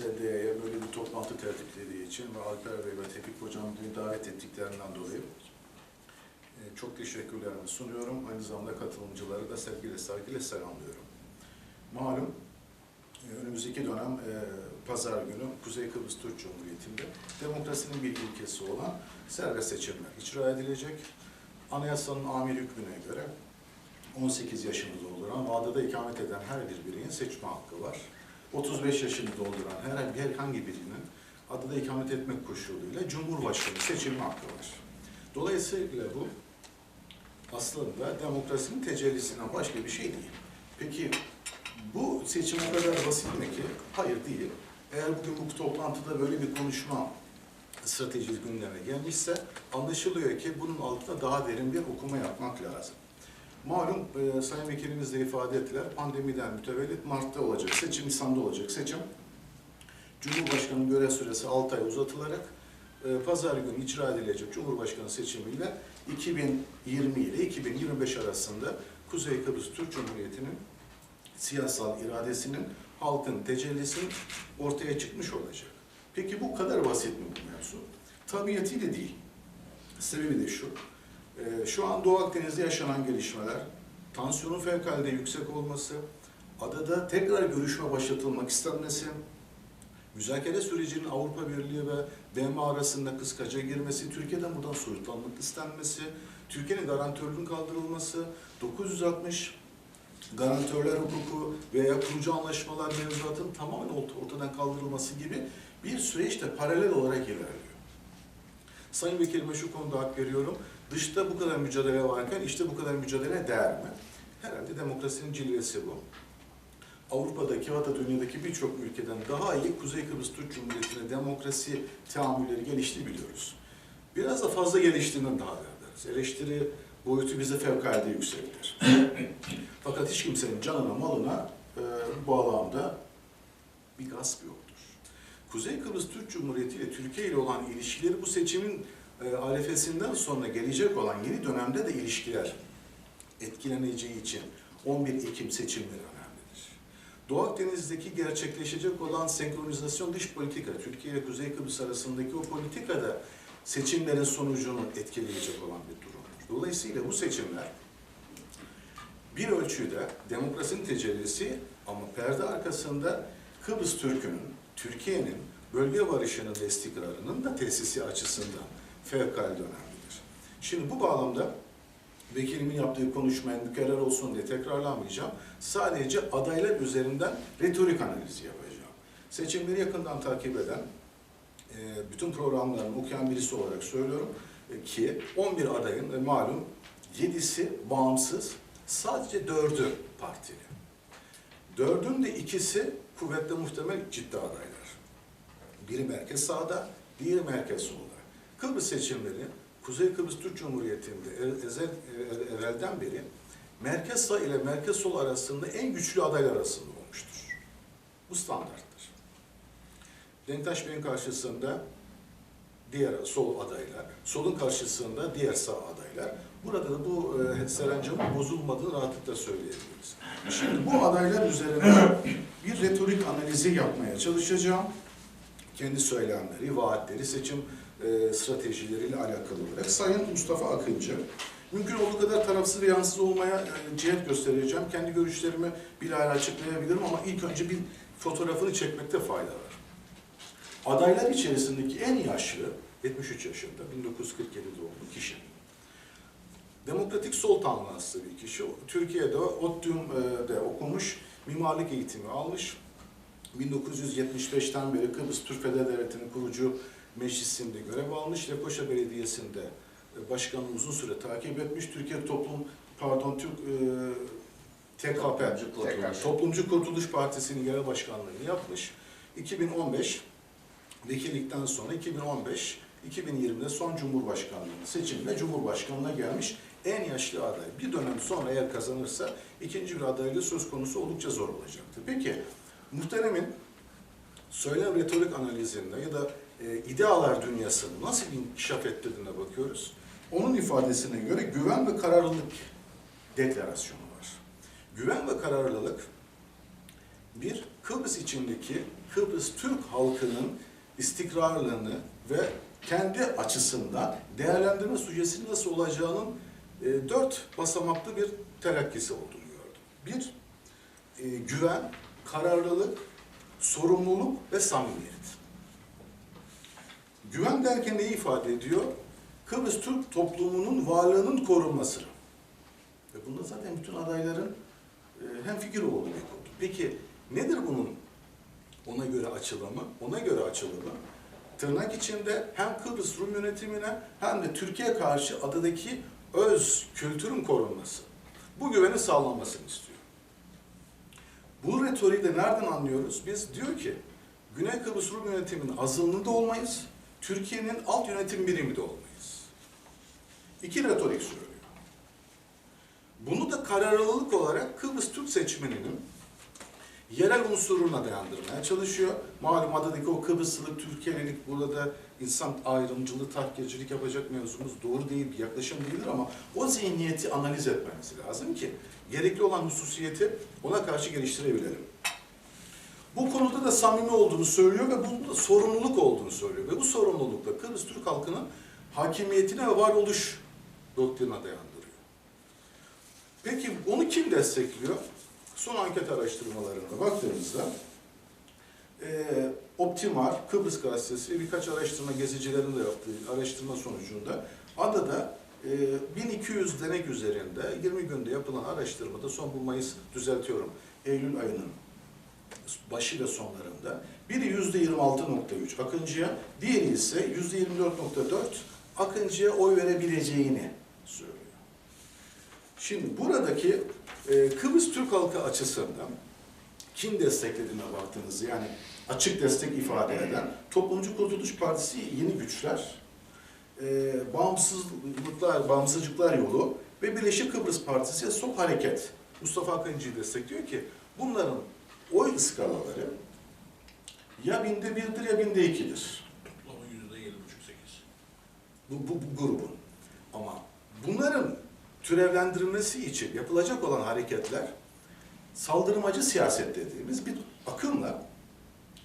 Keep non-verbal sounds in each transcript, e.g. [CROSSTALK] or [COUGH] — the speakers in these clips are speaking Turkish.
SDY'ye böyle bir toplantı tertiplediği için ve Alper Bey ve Tevfik Hocam beni davet ettiklerinden dolayı e, çok teşekkürlerimi sunuyorum. Aynı zamanda katılımcıları da sevgiyle saygıyla selamlıyorum. Malum e, önümüzdeki dönem e, pazar günü Kuzey Kıbrıs Türk Cumhuriyeti'nde demokrasinin bir ilkesi olan serbest seçimler icra edilecek. Anayasanın amir hükmüne göre 18 yaşını dolduran ve adada ikamet eden her bir bireyin seçme hakkı var. 35 yaşını dolduran herhangi, herhangi birinin adada ikamet etmek koşuluyla Cumhurbaşkanı seçilme hakkı var. Dolayısıyla bu aslında demokrasinin tecellisinden başka bir şey değil. Peki bu seçim o kadar basit mi ki? Hayır değil. Eğer bugün bu toplantıda böyle bir konuşma stratejisi gündeme gelmişse anlaşılıyor ki bunun altında daha derin bir okuma yapmak lazım. Malum e, Sayın Vekilimiz de ifade ettiler, pandemiden mütevellit Mart'ta olacak seçim, Nisan'da olacak seçim. Cumhurbaşkanı görev süresi 6 ay uzatılarak e, pazar günü icra edilecek Cumhurbaşkanı seçimiyle 2020 ile 2025 arasında Kuzey Kıbrıs Türk Cumhuriyeti'nin siyasal iradesinin halkın tecellisinin ortaya çıkmış olacak. Peki bu kadar basit mi bu mevzu? Tabiatıyla değil. Sebebi de şu. Ee, Şu an Doğu Akdeniz'de yaşanan gelişmeler, tansiyonun fevkalade yüksek olması, adada tekrar görüşme başlatılmak istenmesi, müzakere sürecinin Avrupa Birliği ve BM arasında kıskaca girmesi, Türkiye'den buradan soyutlanmak istenmesi, Türkiye'nin garantörlüğün kaldırılması, 960 garantörler hukuku veya kurucu anlaşmalar mevzuatının tamamen ort- ortadan kaldırılması gibi bir süreç de paralel olarak ilerliyor. Sayın Vekilime şu konuda hak veriyorum. Dışta bu kadar mücadele varken işte bu kadar mücadele değer mi? Herhalde demokrasinin cilvesi bu. Avrupa'daki hatta dünyadaki birçok ülkeden daha iyi Kuzey Kıbrıs Türk Cumhuriyeti'ne demokrasi tahammülleri gelişti biliyoruz. Biraz da fazla geliştiğinden daha haberdariz. Eleştiri boyutu bize fevkalade yüksektir. Fakat hiç kimsenin canına malına e, bu bağlamda bir gasp yoktur. Kuzey Kıbrıs Türk Cumhuriyeti ile Türkiye ile olan ilişkileri bu seçimin e, arifesinden sonra gelecek olan yeni dönemde de ilişkiler etkileneceği için 11 Ekim seçimleri önemlidir. Doğu Akdeniz'deki gerçekleşecek olan senkronizasyon dış politika, Türkiye ile Kuzey Kıbrıs arasındaki o politikada seçimlerin sonucunu etkileyecek olan bir durumdur. Dolayısıyla bu seçimler bir ölçüde demokrasinin tecellisi ama perde arkasında Kıbrıs Türk'ünün, Türkiye'nin bölge barışının ve istikrarının da tesisi açısından fevkalade önemlidir. Şimdi bu bağlamda vekilimin yaptığı konuşmaya mükerrer olsun diye tekrarlamayacağım. Sadece adaylar üzerinden retorik analizi yapacağım. Seçimleri yakından takip eden, e, bütün programlarını okuyan birisi olarak söylüyorum e, ki 11 adayın e, malum 7'si bağımsız, sadece 4'ü partili. Dördün de ikisi kuvvetle muhtemel ciddi adaylar. Biri merkez sağda, diğeri merkez solda. Kıbrıs seçimleri Kuzey Kıbrıs Türk Cumhuriyeti'nde e- ezel, e- evvelden beri merkez sağ ile merkez sol arasında en güçlü adaylar arasında olmuştur. Bu standarttır. Denktaş Bey'in karşısında diğer sol adaylar, solun karşısında diğer sağ adaylar. Burada da bu e, serencamın bozulmadığını rahatlıkla söyleyebiliriz. Şimdi bu adaylar üzerine bir retorik analizi yapmaya çalışacağım. Kendi söylemleri, vaatleri, seçim e, stratejileriyle alakalı olarak. Sayın Mustafa Akıncı, mümkün olduğu kadar tarafsız ve yansız olmaya e, cihet göstereceğim. Kendi görüşlerimi bilahare açıklayabilirim ama ilk önce bir fotoğrafını çekmekte fayda var. Adaylar içerisindeki en yaşlı, 73 yaşında, 1947 doğumlu kişi. Demokratik sol tanrısı bir kişi. Türkiye'de ODTÜ'de okumuş, mimarlık eğitimi almış. 1975'ten beri Kıbrıs Türk Federal Devleti'nin kurucu meclisinde görev almış. Lefkoşa Belediyesi'nde e, başkanlığı uzun süre takip etmiş. Türkiye Toplum, pardon Türk e, TKP, Toplumcu Kurtuluş. Toplumcu Kurtuluş Partisi'nin genel başkanlığını yapmış. 2015 vekillikten sonra 2015 2020'de son Cumhurbaşkanlığının seçiminde Cumhurbaşkanlığına gelmiş en yaşlı aday. Bir dönem sonra eğer kazanırsa ikinci bir adaylığı söz konusu oldukça zor olacaktır. Peki muhteremin söylem retorik analizinde ya da e, idealar dünyasını nasıl inkişaf ettirdiğine bakıyoruz. Onun ifadesine göre güven ve kararlılık deklarasyonu var. Güven ve kararlılık bir Kıbrıs içindeki Kıbrıs Türk halkının istikrarlığını ve kendi açısından değerlendirme sürecinin nasıl olacağının e, dört basamaklı bir telakkisi olduğunu gördüm. Bir, e, güven, kararlılık, sorumluluk ve samimiyet. Güven derken neyi ifade ediyor? Kıbrıs Türk toplumunun varlığının korunması. Ve bunda zaten bütün adayların e, hem fikir olduğu bir konu. Peki nedir bunun ona göre açılımı? Ona göre açılımı tırnak içinde hem Kıbrıs Rum yönetimine hem de Türkiye karşı adadaki öz kültürün korunması. Bu güvenin sağlanmasını istiyor. Bu retoriği de nereden anlıyoruz? Biz diyor ki Güney Kıbrıs Rum yönetiminin azınlığında olmayız, Türkiye'nin alt yönetim birimi de olmayız. İki retorik söylüyor. Bunu da kararlılık olarak Kıbrıs Türk seçmeninin yerel unsuruna dayandırmaya çalışıyor. Malum adadaki o Kıbrıslılık, Türkiye'lilik burada da insan ayrımcılığı, tahkircilik yapacak mevzumuz doğru değil, bir yaklaşım değildir ama o zihniyeti analiz etmemiz lazım ki gerekli olan hususiyeti ona karşı geliştirebilelim. Bu konuda da samimi olduğunu söylüyor ve bunda sorumluluk olduğunu söylüyor. Ve bu sorumlulukla Kıbrıs Türk halkının hakimiyetine ve varoluş doktrinine dayandırıyor. Peki onu kim destekliyor? Son anket araştırmalarına baktığımızda e, Optimar, Kıbrıs Gazetesi birkaç araştırma gezicilerin de yaptığı araştırma sonucunda adada e, 1200 denek üzerinde 20 günde yapılan araştırmada son bu Mayıs düzeltiyorum Eylül ayının başı ve sonlarında biri yüzde 26.3 Akıncı'ya, diğeri ise yüzde 24.4 Akıncı'ya oy verebileceğini söylüyor. Şimdi buradaki e, Kıbrıs Türk halkı açısından kim desteklediğine baktığınızda yani açık destek ifade eden Toplumcu Kurtuluş Partisi Yeni Güçler, e, Bağımsızlıklar, Bağımsızcıklar Yolu ve Birleşik Kıbrıs Partisi Sok Hareket Mustafa Akıncı'yı destekliyor ki bunların oy skalaları ya binde birdir ya binde ikidir. Toplamı yüzde yedi buçuk sekiz. Bu, bu, bu grubun. Ama bunların türevlendirilmesi için yapılacak olan hareketler saldırmacı siyaset dediğimiz bir akımla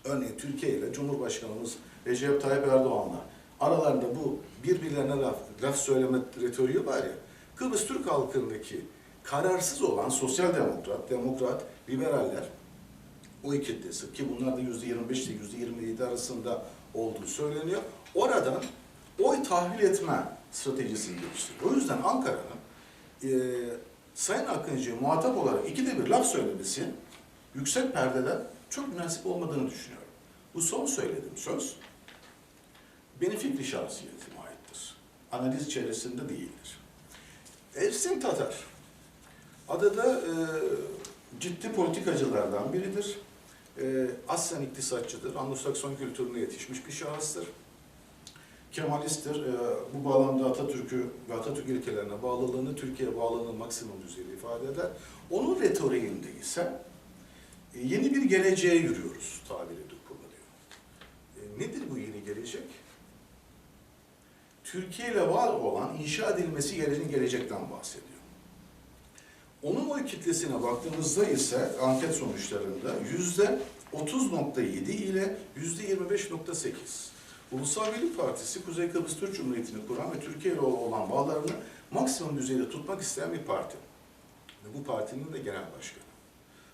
örneğin Türkiye ile Cumhurbaşkanımız Recep Tayyip Erdoğan'la aralarında bu birbirlerine laf, laf söyleme retoriği var ya Kıbrıs Türk halkındaki kararsız olan sosyal demokrat, demokrat, liberaller oy kitlesi ki bunlar da yüzde 25 ile yüzde 27 arasında olduğu söyleniyor. Oradan oy tahvil etme stratejisini geliştiriyor. O yüzden Ankara'nın e, Sayın Akıncı'ya muhatap olarak ikide bir laf söylemesi yüksek perdeden çok münasip olmadığını düşünüyorum. Bu son söylediğim söz benim fikri şahsiyetime aittir. Analiz içerisinde değildir. Ersin Tatar, adada e, ciddi politikacılardan biridir. E, aslen iktisatçıdır, Anglo-Sakson kültürüne yetişmiş bir şahıstır. Kemalisttir. E, bu bağlamda Atatürk'ü ve Atatürk ilkelerine bağlılığını, Türkiye'ye bağlılığını maksimum düzeyde ifade eder. Onun retoriğinde ise e, yeni bir geleceğe yürüyoruz tabiri kullanıyor. E, nedir bu yeni gelecek? Türkiye ile var olan inşa edilmesi gereken gelecekten bahsediyor. Onun oy kitlesine baktığımızda ise anket sonuçlarında yüzde 30.7 ile yüzde 25.8. Ulusal Birlik Partisi Kuzey Kıbrıs Türk Cumhuriyeti'ni kuran ve Türkiye ile olan bağlarını maksimum düzeyde tutmak isteyen bir parti. Ve bu partinin de genel başkanı.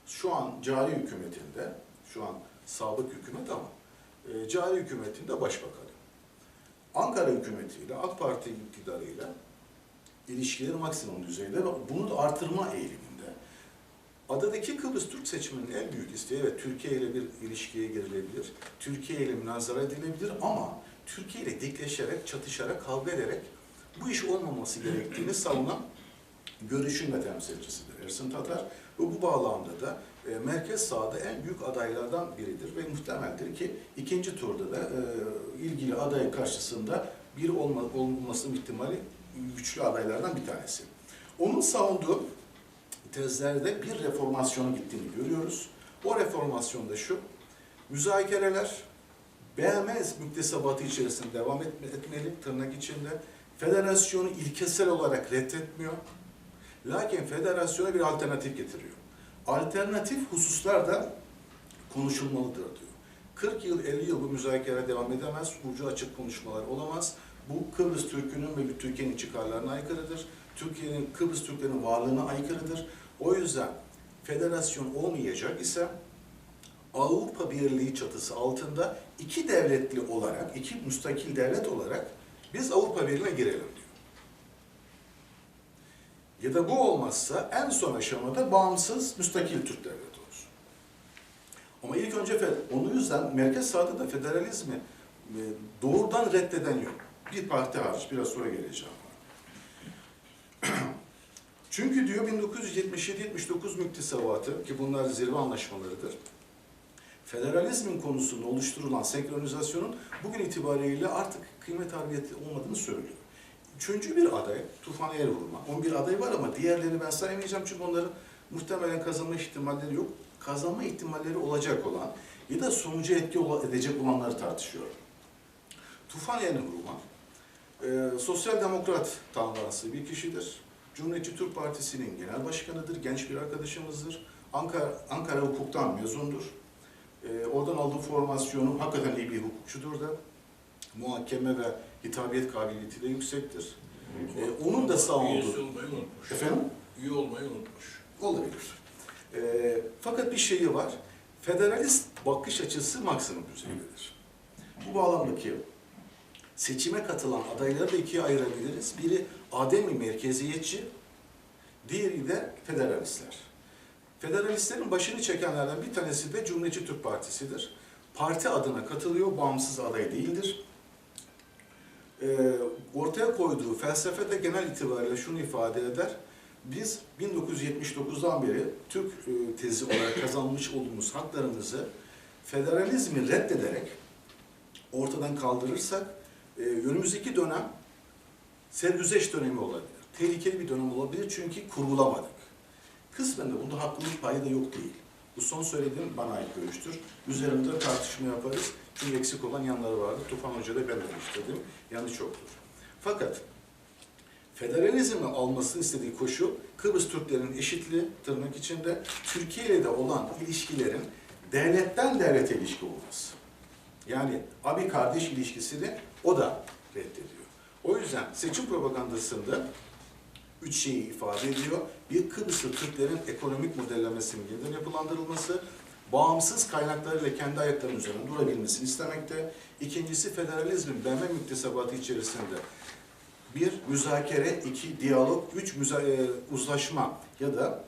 Şu an cari hükümetinde, şu an sabık hükümet ama e, cari hükümetinde başbakanı. Ankara hükümetiyle, AK Parti iktidarıyla ilişkileri maksimum düzeyde ve bunu da artırma eğiliminde. Adadaki Kıbrıs Türk seçmeninin en büyük isteği evet Türkiye ile bir ilişkiye girilebilir, Türkiye ile münazara edilebilir ama Türkiye ile dikleşerek, çatışarak, kavga ederek bu iş olmaması gerektiğini savunan görüşün de temsilcisidir Ersin Tatar. Ve bu bağlamda da e, merkez sağda en büyük adaylardan biridir ve muhtemeldir ki ikinci turda da e, ilgili aday karşısında bir olma, olmasının ihtimali güçlü adaylardan bir tanesi. Onun savunduğu tezlerde bir reformasyona gittiğini görüyoruz. O reformasyonda şu, müzakereler BM müktesebatı içerisinde devam etme, etmeli tırnak içinde. Federasyonu ilkesel olarak reddetmiyor. Lakin federasyona bir alternatif getiriyor. Alternatif hususlarda konuşulmalıdır diyor. 40 yıl, 50 yıl bu müzakere devam edemez, ucu açık konuşmalar olamaz. Bu Kıbrıs Türk'ünün ve Türkiye'nin çıkarlarına aykırıdır. Türkiye'nin, Kıbrıs Türklerinin varlığına aykırıdır. O yüzden federasyon olmayacak ise Avrupa Birliği çatısı altında iki devletli olarak, iki müstakil devlet olarak biz Avrupa Birliği'ne girelim diyor. Ya da bu olmazsa en son aşamada bağımsız müstakil Türk devleti olsun. Ama ilk önce onun yüzden merkez sağda da federalizmi e, doğrudan reddeden yok. Bir parti hariç, biraz sonra geleceğim. [CLEARS THROAT] Çünkü diyor 1977-79 müktesebatı ki bunlar zirve anlaşmalarıdır. Federalizmin konusunda oluşturulan senkronizasyonun bugün itibariyle artık kıymet harbiyeti olmadığını söylüyor. Üçüncü bir aday, Tufan Eğrihurma. 11 aday var ama diğerlerini ben saymayacağım çünkü onların muhtemelen kazanma ihtimalleri yok. Kazanma ihtimalleri olacak olan ya da sonuca etki edecek olanları tartışıyorum. Tufan Eğrihurma, e, sosyal demokrat tanrısı bir kişidir. Cumhuriyetçi Türk Partisi'nin genel başkanıdır, genç bir arkadaşımızdır. Ankara, Ankara hukuktan mezundur. E, oradan aldığı formasyonu hakikaten iyi bir hukukçudur da. Muhakeme ve hitabiyet kabiliyeti de yüksektir. Ee, onun da sağ olduğu- Üyesi olmayı unutmuş. Efendim? Üye olmayı unutmuş. Olabilir. E, fakat bir şeyi var. Federalist bakış açısı maksimum düzeydedir. Bu bağlamdaki seçime katılan adayları da ikiye ayırabiliriz. Biri ademi merkeziyetçi, diğeri de federalistler. Federalistlerin başını çekenlerden bir tanesi de Cumhuriyetçi Türk Partisi'dir. Parti adına katılıyor, bağımsız aday değildir. Ee, ortaya koyduğu felsefe de genel itibariyle şunu ifade eder. Biz 1979'dan beri Türk e, tezi olarak kazanmış olduğumuz haklarımızı federalizmi reddederek ortadan kaldırırsak e, önümüzdeki dönem sergüzeş dönemi olabilir. Tehlikeli bir dönem olabilir çünkü kurulamadık. Kısmen de bunda haklılık payı da yok değil. Bu son söylediğim bana ait görüştür. Üzerinde tartışma yaparız. Çünkü eksik olan yanları vardı. Tufan Hoca da ben de işledim. Yanlış çoktur. Fakat federalizmi almasını istediği koşu Kıbrıs Türklerin eşitliği tırnak içinde Türkiye ile de olan ilişkilerin devletten devlete ilişki olması. Yani abi kardeş ilişkisini o da reddediyor. O yüzden seçim propagandasında üç şeyi ifade ediyor. Bir Kıbrıslı Türklerin ekonomik modellemesinin yeniden yapılandırılması, bağımsız kaynaklarıyla kendi ayaklarının üzerinde durabilmesini istemekte. İkincisi federalizmin BM müktesebatı içerisinde bir müzakere, iki diyalog, üç müza- e, uzlaşma ya da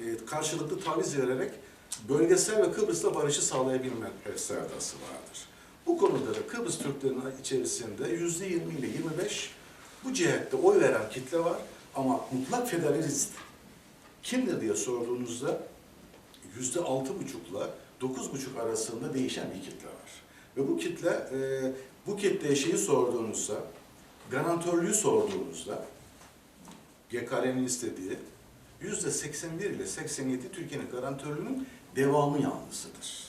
e, karşılıklı taviz vererek bölgesel ve Kıbrıs'ta barışı sağlayabilme sevdası vardır. Bu konuda da Kıbrıs Türklerinin içerisinde yüzde 20 ile 25 bu cihette oy veren kitle var ama mutlak federalist kimdir diye sorduğunuzda yüzde altı buçukla dokuz buçuk arasında değişen bir kitle var. Ve bu kitle, e, bu kitleye şeyi sorduğunuzda, garantörlüğü sorduğunuzda, GKR'nin istediği yüzde 81 ile 87 Türkiye'nin garantörlüğünün devamı yanlısıdır.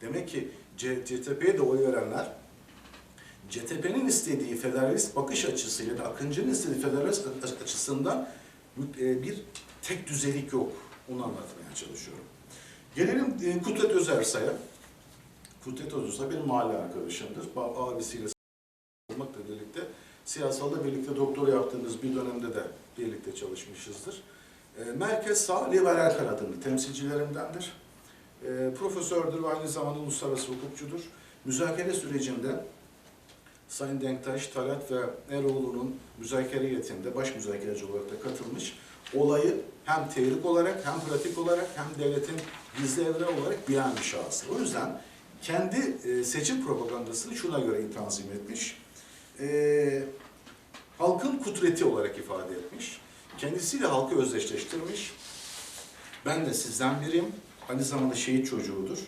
Demek ki CTP'ye de oy verenler CTP'nin istediği federalist bakış açısıyla da Akıncı'nın istediği federalist açısından e, bir tek düzelik yok. Onu anlatmaya çalışıyorum. Gelelim e, Kudret Özersay'a. Kudret Özersay benim mahalle arkadaşımdır. Abisiyle olmakla birlikte siyasalda birlikte doktora yaptığımız bir dönemde de birlikte çalışmışızdır. E, Merkez sağ liberal kanadının temsilcilerindendir. E, profesördür ve aynı zamanda uluslararası hukukçudur. Müzakere sürecinde Sayın Denktaş, Talat ve Eroğlu'nun müzakere heyetinde baş müzakereci olarak da katılmış. Olayı hem teorik olarak hem pratik olarak hem devletin gizli evre olarak bilen bir şahıs. O yüzden kendi e, seçim propagandasını şuna göre tanzim etmiş. E, halkın kudreti olarak ifade etmiş. Kendisiyle halkı özdeşleştirmiş. Ben de sizden biriyim. Aynı zamanda şehit çocuğudur.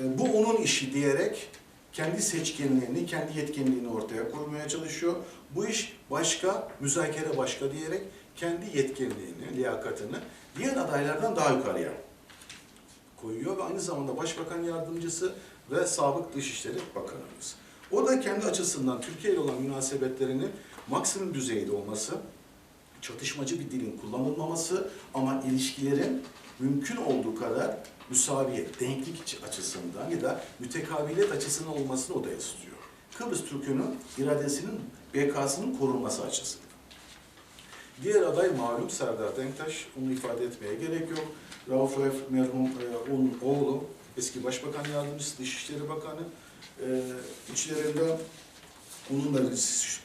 E, bu onun işi diyerek kendi seçkinliğini, kendi yetkinliğini ortaya koymaya çalışıyor. Bu iş başka, müzakere başka diyerek kendi yetkinliğini, liyakatını diğer adaylardan daha yukarıya koyuyor ve aynı zamanda Başbakan Yardımcısı ve Sabık Dışişleri Bakanımız. O da kendi açısından Türkiye ile olan münasebetlerinin maksimum düzeyde olması, çatışmacı bir dilin kullanılmaması ama ilişkilerin mümkün olduğu kadar müsaviyet, denklik açısından ya da mütekabiliyet açısından olmasını o da istiyor. Kıbrıs Türk'ünün iradesinin, BK'sının korunması açısından. Diğer aday malum Serdar Denktaş, onu ifade etmeye gerek yok. Rauf Rauf merhum e, onun oğlu, eski Başbakan Yardımcısı, Dışişleri Bakanı. E, içlerinde onun da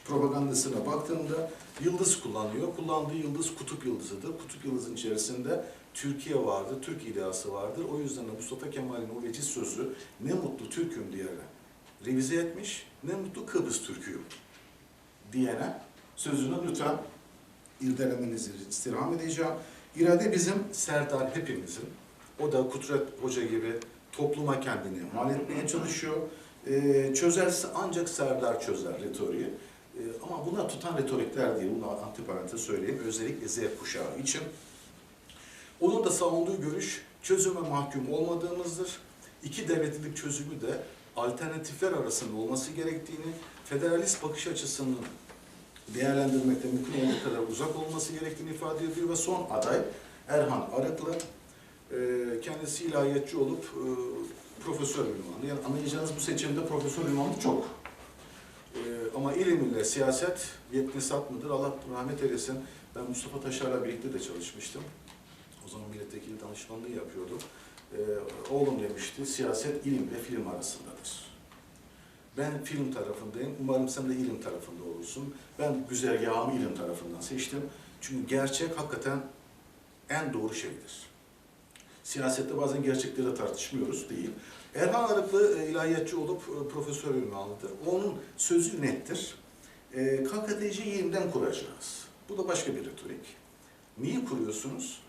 propagandasına baktığımda yıldız kullanıyor. Kullandığı yıldız kutup yıldızıdır. Kutup yıldızın içerisinde Türkiye vardır, Türk ideası vardır. O yüzden de Mustafa Kemal'in o veciz sözü ne mutlu Türk'üm diyene revize etmiş, ne mutlu Kıbrıs Türk'üyüm diyene sözünü lütfen irdelemenizi istirham edeceğim. İrade bizim, Serdar hepimizin. O da Kudret Hoca gibi topluma kendini mal etmeye çalışıyor. Ee, çözerse ancak Serdar çözer retoriği. Ee, ama bunlar tutan retorikler değil, bunu antiparantez söyleyeyim. Özellikle Z kuşağı için. Onun da savunduğu görüş çözüme mahkum olmadığımızdır. İki devletlilik çözümü de alternatifler arasında olması gerektiğini, federalist bakış açısının değerlendirmekte mümkün olduğu kadar uzak olması gerektiğini ifade ediyor ve son aday Erhan Arıklı. Ee, Kendisi ilahiyatçı olup e, profesör ünvanı. Yani anlayacağınız bu seçimde profesör ünvanı çok. Ee, Ama ilim ile siyaset yetkin mıdır? Allah rahmet eylesin. Ben Mustafa Taşar'la birlikte de çalışmıştım. O zaman milletvekili danışmanlığı yapıyorduk. Ee, Oğlum demişti, siyaset ilim ve film arasındadır. Ben film tarafındayım. Umarım sen de ilim tarafında olursun. Ben güzergahımı ilim tarafından seçtim. Çünkü gerçek hakikaten en doğru şeydir. Siyasette bazen gerçekleri tartışmıyoruz değil. Erhan Arıklı e, ilahiyatçı olup e, profesör ünvanlıdır. Onun sözü nettir. E, KKTC'yi yeniden kuracağız. Bu da başka bir retorik. Niye kuruyorsunuz?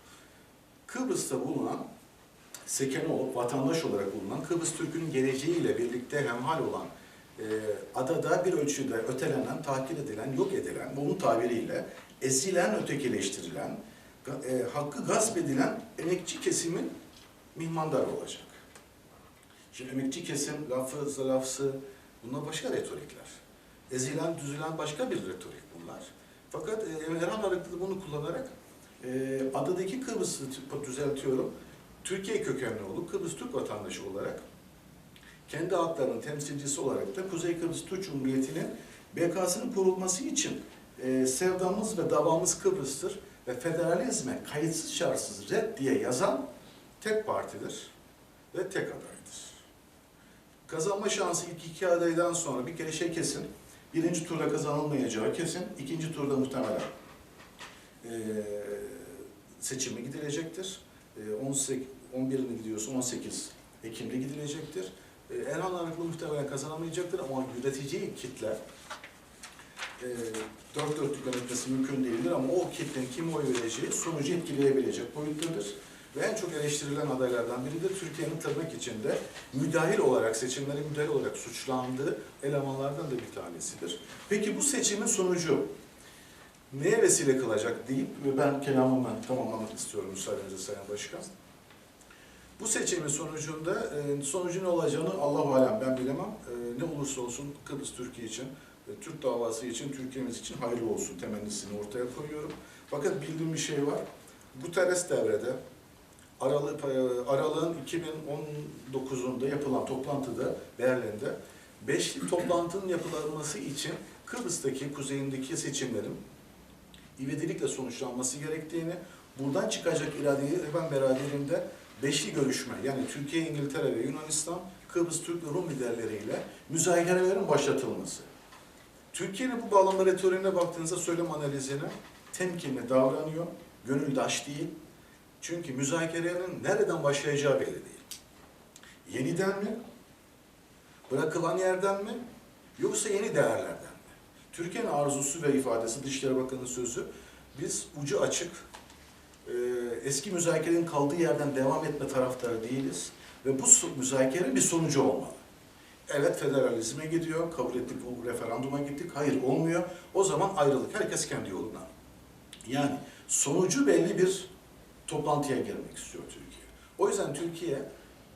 Kıbrıs'ta bulunan sekene olup vatandaş olarak bulunan Kıbrıs Türk'ünün geleceğiyle birlikte hemhal olan e, adada bir ölçüde ötelenen, tahkir edilen, yok edilen, bunun tabiriyle ezilen, ötekileştirilen, e, hakkı gasp edilen emekçi kesimin mihmandarı olacak. Şimdi emekçi kesim, lafı, zalafsı, bunlar başka retorikler. Ezilen, düzülen başka bir retorik bunlar. Fakat e, Erhan Arıklı bunu kullanarak e, adadaki Kıbrıs'ı düzeltiyorum. Türkiye kökenli olup Kıbrıs Türk vatandaşı olarak kendi haklarının temsilcisi olarak da Kuzey Kıbrıs Türk Cumhuriyeti'nin BK'sının kurulması için e, sevdamız ve davamız Kıbrıs'tır ve federalizme kayıtsız şartsız red diye yazan tek partidir ve tek adaydır. Kazanma şansı ilk iki adaydan sonra bir kere şey kesin, birinci turda kazanılmayacağı kesin, ikinci turda muhtemelen e, seçime gidilecektir. E, 18, 11 mi gidiyorsa 18 Ekim'de gidilecektir. E, Erhan Arıklı muhtemelen kazanamayacaktır ama yöneteceği kitle e, dört dörtlük yönetmesi mümkün değildir ama o kitlenin kim oy vereceği sonucu etkileyebilecek boyuttadır. Ve en çok eleştirilen adaylardan biri de Türkiye'nin tırnak içinde müdahil olarak, seçimlere müdahil olarak suçlandığı elemanlardan da bir tanesidir. Peki bu seçimin sonucu neye vesile kılacak deyip ve ben kelamımı tamamlamak istiyorum müsaadenizle Sayın Başkan. Bu seçimin sonucunda e, sonucu ne olacağını Allah alem ben bilemem. E, Ne olursa olsun Kıbrıs Türkiye için, Türk davası için, Türkiye'miz için hayırlı olsun temennisini ortaya koyuyorum. Fakat bildiğim bir şey var. Guterres devrede Aralık, e, Aralık'ın 2019'unda yapılan toplantıda Berlin'de beşli toplantının yapılanması için Kıbrıs'taki kuzeyindeki seçimlerin ivedilikle sonuçlanması gerektiğini, buradan çıkacak iradeyi ben beraberinde beşli görüşme yani Türkiye, İngiltere ve Yunanistan, Kıbrıs Türk ve Rum liderleriyle müzakerelerin başlatılması. Türkiye'nin bu bağlamda retoriğine baktığınızda söylem analizine temkinli davranıyor, gönüldaş değil. Çünkü müzakerenin nereden başlayacağı belli değil. Yeniden mi? Bırakılan yerden mi? Yoksa yeni değerlerden mi? Türkiye'nin arzusu ve ifadesi, Dışişleri Bakanı'nın sözü, biz ucu açık, e, eski müzakerenin kaldığı yerden devam etme taraftarı değiliz ve bu müzakerenin bir sonucu olmalı. Evet federalizme gidiyor, kabul ettik, o referanduma gittik, hayır olmuyor. O zaman ayrılık, herkes kendi yoluna. Yani sonucu belli bir toplantıya girmek istiyor Türkiye. O yüzden Türkiye,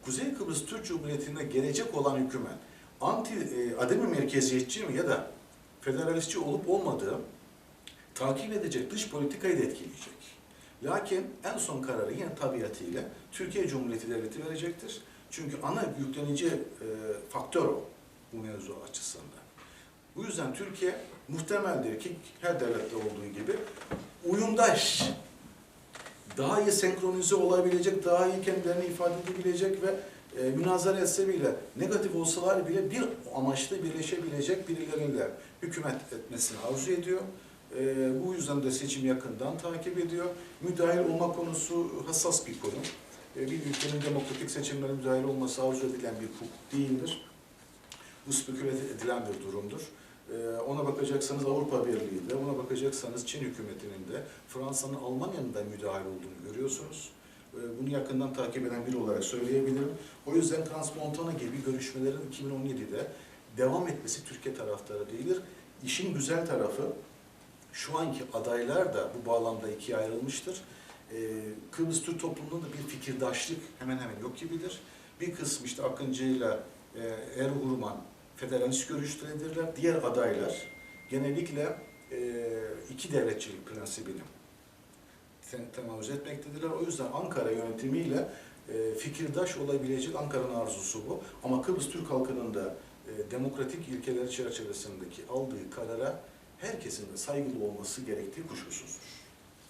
Kuzey Kıbrıs Türk Cumhuriyeti'ne gelecek olan hükümet, anti, e, ademi merkeziyetçi mi ya da federalistçi olup olmadığı takip edecek dış politikayı da etkileyecek. Lakin en son kararı yine tabiatıyla Türkiye Cumhuriyeti Devleti verecektir. Çünkü ana yüklenici e, faktör o bu mevzu açısından. Bu yüzden Türkiye muhtemeldir ki her devlette olduğu gibi uyumdaş, daha iyi senkronize olabilecek, daha iyi kendilerini ifade edebilecek ve e, münazara etse bile, negatif olsalar bile bir amaçla birleşebilecek birileriyle hükümet etmesini arzu ediyor. E, bu yüzden de seçim yakından takip ediyor. Müdahil olma konusu hassas bir konu. E, bir ülkenin demokratik seçimlere müdahil olması arzu edilen bir hukuk değildir. Bu speküle edilen bir durumdur. E, ona bakacaksanız Avrupa Birliği'de, ona bakacaksanız Çin hükümetinin de, Fransa'nın, Almanya'nın da müdahil olduğunu görüyorsunuz. E, bunu yakından takip eden biri olarak söyleyebilirim. O yüzden Transmontana gibi görüşmelerin 2017'de devam etmesi Türkiye taraftarı değildir. İşin güzel tarafı şu anki adaylar da bu bağlamda ikiye ayrılmıştır. Ee, Kıbrıs Türk toplumunda da bir fikirdaşlık hemen hemen yok gibidir. Bir kısmı işte Akıncı ile e, Erhurman federalist görüştedirler. Diğer adaylar genellikle e, iki devletçilik prensibini te- temayüz etmektedirler. O yüzden Ankara yönetimiyle e, fikirdaş olabilecek Ankara'nın arzusu bu. Ama Kıbrıs Türk halkının da e, demokratik ilkeler çerçevesindeki aldığı karara herkesin de saygılı olması gerektiği kuşkusuzdur.